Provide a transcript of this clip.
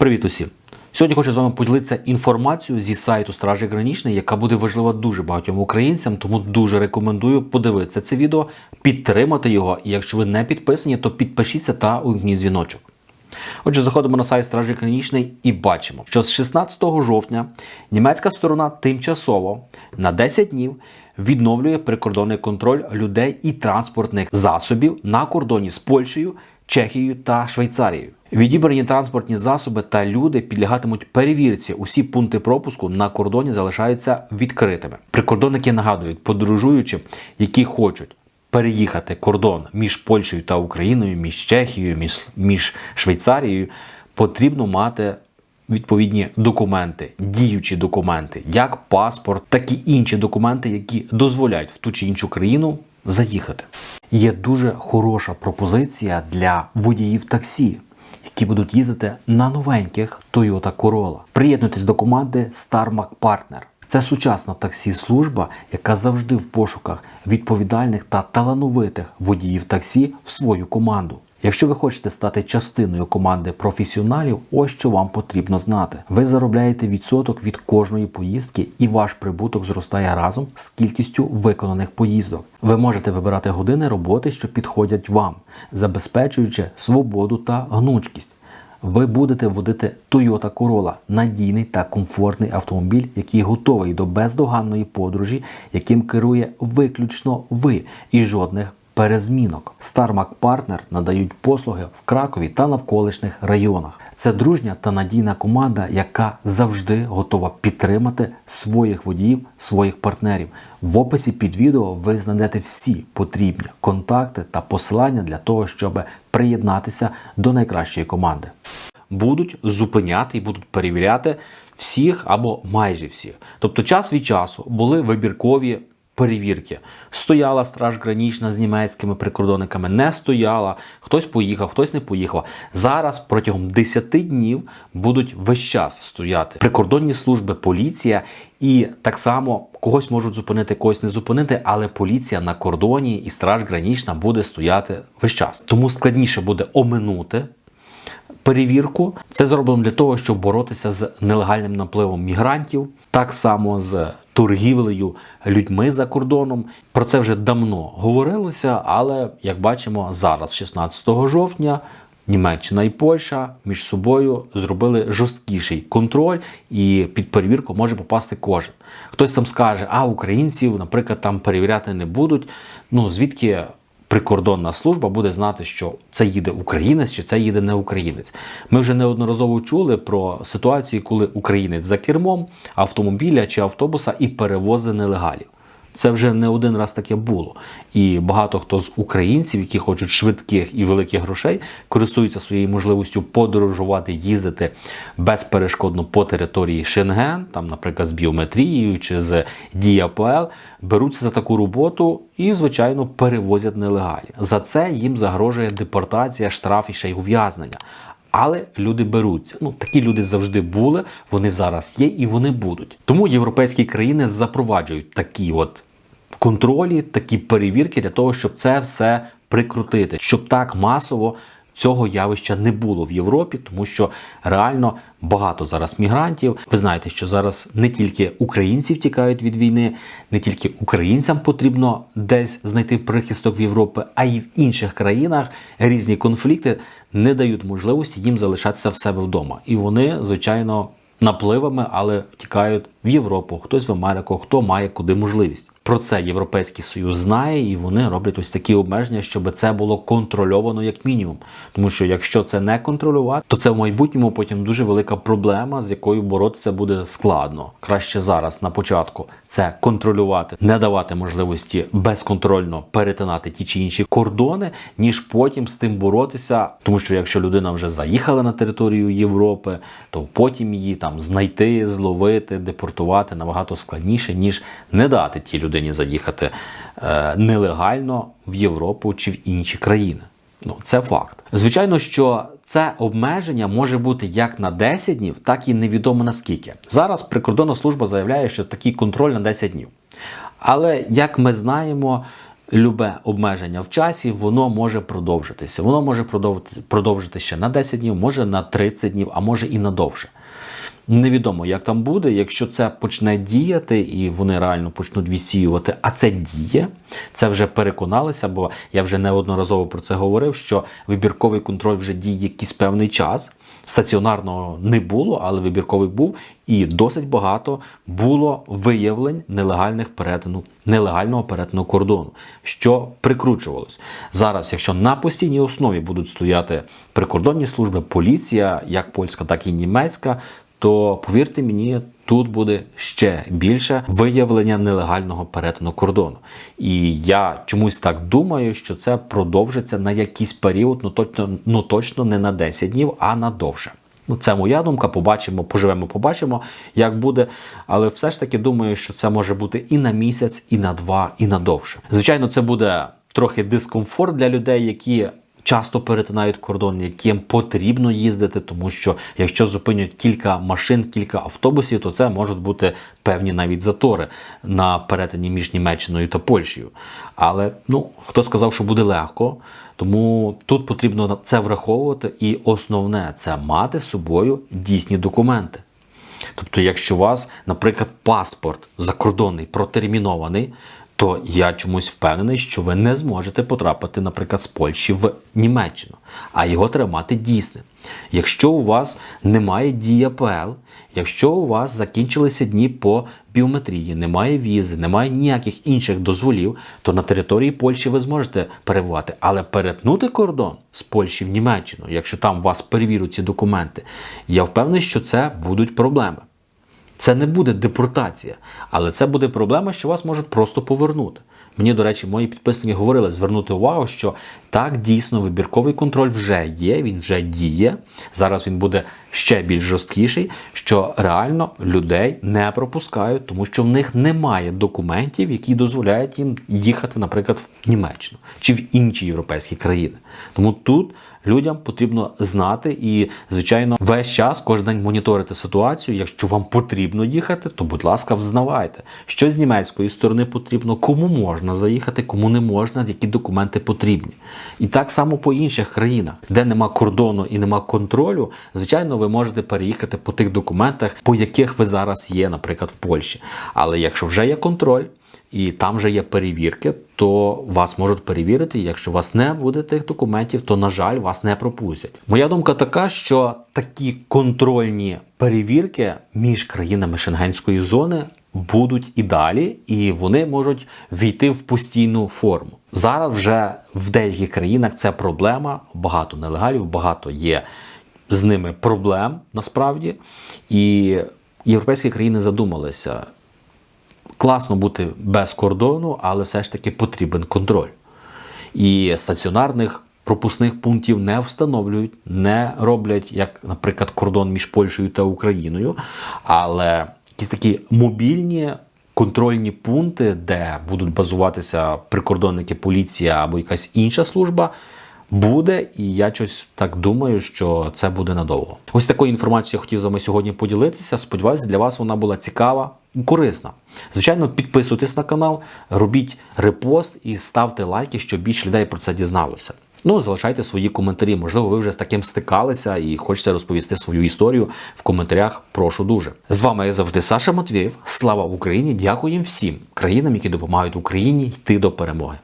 Привіт усім! Сьогодні хочу з вами поділитися інформацією зі сайту Стражі Гранічної, яка буде важлива дуже багатьом українцям, тому дуже рекомендую подивитися це відео, підтримати його. І якщо ви не підписані, то підпишіться та увімкніть дзвіночок. Отже, заходимо на сайт Стражі Гранічної і бачимо, що з 16 жовтня німецька сторона тимчасово на 10 днів відновлює прикордонний контроль людей і транспортних засобів на кордоні з Польщею, Чехією та Швейцарією. Відібрані транспортні засоби та люди підлягатимуть перевірці. Усі пункти пропуску на кордоні залишаються відкритими. Прикордонники нагадують подорожуючим, які хочуть переїхати кордон між Польщею та Україною, між Чехією, між, між Швейцарією, потрібно мати відповідні документи, діючі документи, як паспорт, так і інші документи, які дозволяють в ту чи іншу країну заїхати. Є дуже хороша пропозиція для водіїв таксі. Які будуть їздити на новеньких Toyota Corolla. Приєднуйтесь до команди StarMac Partner. Це сучасна таксі-служба, яка завжди в пошуках відповідальних та талановитих водіїв таксі в свою команду. Якщо ви хочете стати частиною команди професіоналів, ось що вам потрібно знати. Ви заробляєте відсоток від кожної поїздки, і ваш прибуток зростає разом з кількістю виконаних поїздок. Ви можете вибирати години роботи, що підходять вам, забезпечуючи свободу та гнучкість. Ви будете водити Toyota Corolla – надійний та комфортний автомобіль, який готовий до бездоганної подорожі, яким керує виключно ви і жодних перезмінок. StarMac Partner надають послуги в Кракові та навколишніх районах. Це дружня та надійна команда, яка завжди готова підтримати своїх водіїв, своїх партнерів. В описі під відео ви знайдете всі потрібні контакти та посилання для того, щоб приєднатися до найкращої команди. Будуть зупиняти і будуть перевіряти всіх або майже всіх. Тобто, час від часу були вибіркові перевірки. Стояла страж гранічна з німецькими прикордонниками, не стояла, хтось поїхав, хтось не поїхав. Зараз протягом 10 днів будуть весь час стояти прикордонні служби, поліція, і так само когось можуть зупинити, когось не зупинити, але поліція на кордоні і страж гранічна буде стояти весь час. Тому складніше буде оминути. Перевірку це зроблено для того, щоб боротися з нелегальним напливом мігрантів, так само з торгівлею людьми за кордоном. Про це вже давно говорилося, але як бачимо, зараз, 16 жовтня, Німеччина і Польща між собою зробили жорсткіший контроль, і під перевірку може попасти кожен. Хтось там скаже, а українців, наприклад, там перевіряти не будуть. Ну звідки прикордонна служба буде знати, що це їде українець чи це їде не українець. Ми вже неодноразово чули про ситуацію, коли українець за кермом автомобіля чи автобуса і перевозить нелегалів. Це вже не один раз таке було. І багато хто з українців, які хочуть швидких і великих грошей, користуються своєю можливістю подорожувати, їздити безперешкодно по території Шенген, там, наприклад, з біометрією чи з ДІАПЛ, беруться за таку роботу і, звичайно, перевозять нелегалі. За це їм загрожує депортація, штраф і ще й ув'язнення. Але люди беруться. Ну такі люди завжди були, вони зараз є і вони будуть. Тому європейські країни запроваджують такі от контролі, такі перевірки для того, щоб це все прикрутити, щоб так масово. Цього явища не було в Європі, тому що реально багато зараз мігрантів. Ви знаєте, що зараз не тільки українці втікають від війни, не тільки українцям потрібно десь знайти прихисток в Європі, а й в інших країнах різні конфлікти не дають можливості їм залишатися в себе вдома. І вони, звичайно, напливами, але втікають в Європу, хтось в Америку, хто має куди можливість. Про це Європейський Союз знає, і вони роблять ось такі обмеження, щоб це було контрольовано як мінімум. Тому що якщо це не контролювати, то це в майбутньому потім дуже велика проблема, з якою боротися буде складно. Краще зараз на початку це контролювати, не давати можливості безконтрольно перетинати ті чи інші кордони, ніж потім з тим боротися. Тому що якщо людина вже заїхала на територію Європи, то потім її там знайти, зловити, депортувати набагато складніше, ніж не дати тій людині заїхати е, нелегально в Європу чи в інші країни. Ну, це факт. Звичайно, що це обмеження може бути як на 10 днів, так і невідомо наскільки. Зараз прикордонна служба заявляє, що такий контроль на 10 днів. Але як ми знаємо, любе обмеження в часі, воно може продовжитися. Воно може продовжити, продовжити ще на 10 днів, може на 30 днів, а може і на довше. Невідомо, як там буде. Якщо це почне діяти і вони реально почнуть відсіювати, а це діє, це вже переконалися, бо я вже неодноразово про це говорив, що вибірковий контроль вже діє якийсь певний час. Стаціонарного не було, але вибірковий був, і досить багато було виявлень нелегальних перетину, нелегального перетину кордону, що прикручувалось. Зараз, якщо на постійній основі будуть стояти прикордонні служби, поліція, як польська, так і німецька, то повірте мені, тут буде ще більше виявлення нелегального перетину кордону. І я чомусь так думаю, що це продовжиться на якийсь період, ну точно, ну точно не на 10 днів, а на довше. Ну, це моя думка. Побачимо, поживемо, побачимо, як буде. Але все ж таки думаю, що це може бути і на місяць, і на два, і на довше. Звичайно, це буде трохи дискомфорт для людей, які часто перетинають кордон, яким потрібно їздити, тому що якщо зупинять кілька машин, кілька автобусів, то це можуть бути певні навіть затори на перетині між Німеччиною та Польщею. Але ну хто сказав, що буде легко. Тому тут потрібно це враховувати, і основне це мати з собою дійсні документи. Тобто, якщо у вас, наприклад, паспорт закордонний протермінований, то я чомусь впевнений, що ви не зможете потрапити, наприклад, з Польщі в Німеччину, а його треба мати дійсним. Якщо у вас немає дії АПЛ, якщо у вас закінчилися дні по біометрії, немає візи, немає ніяких інших дозволів, то на території Польщі ви зможете перебувати. Але перетнути кордон з Польщі в Німеччину, якщо там вас перевірять ці документи, я впевнений, що це будуть проблеми. Це не буде депортація, але це буде проблема, що вас можуть просто повернути. Мені, до речі, мої підписники говорили звернути увагу, що так дійсно вибірковий контроль вже є, він вже діє. Зараз він буде ще більш жорсткіший, що реально людей не пропускають, тому що в них немає документів, які дозволяють їм їхати, наприклад, в Німеччину чи в інші європейські країни. Тому тут людям потрібно знати і, звичайно, весь час кожен день моніторити ситуацію. Якщо вам потрібно їхати, то будь ласка, взнавайте, що з німецької сторони потрібно, кому можна заїхати, кому не можна, які документи потрібні. І так само по інших країнах, де нема кордону і нема контролю, звичайно, ви можете переїхати по тих документах, по яких ви зараз є, наприклад, в Польщі. Але якщо вже є контроль, і там вже є перевірки, то вас можуть перевірити. Якщо у вас не буде тих документів, то на жаль, вас не пропустять. Моя думка така, що такі контрольні перевірки між країнами Шенгенської зони будуть і далі, і вони можуть війти в постійну форму. Зараз вже в деяких країнах це проблема. Багато нелегалів, багато є з ними проблем насправді. І європейські країни задумалися класно бути без кордону, але все ж таки потрібен контроль. І стаціонарних пропускних пунктів не встановлюють, не роблять, як, наприклад, кордон між Польщею та Україною, але якісь такі мобільні. Контрольні пункти, де будуть базуватися прикордонники, поліція або якась інша служба, буде, і я щось так думаю, що це буде надовго. Ось такою інформацією я хотів з вами сьогодні поділитися. Сподіваюсь, для вас вона була цікава і корисна. Звичайно, підписуйтесь на канал, робіть репост і ставте лайки, щоб більше людей про це дізналося. Ну, залишайте свої коментарі. Можливо, ви вже з таким стикалися і хочете розповісти свою історію в коментарях. Прошу дуже. З вами я завжди Саша Матвєєв. Слава Україні! Дякую всім країнам, які допомагають Україні йти до перемоги.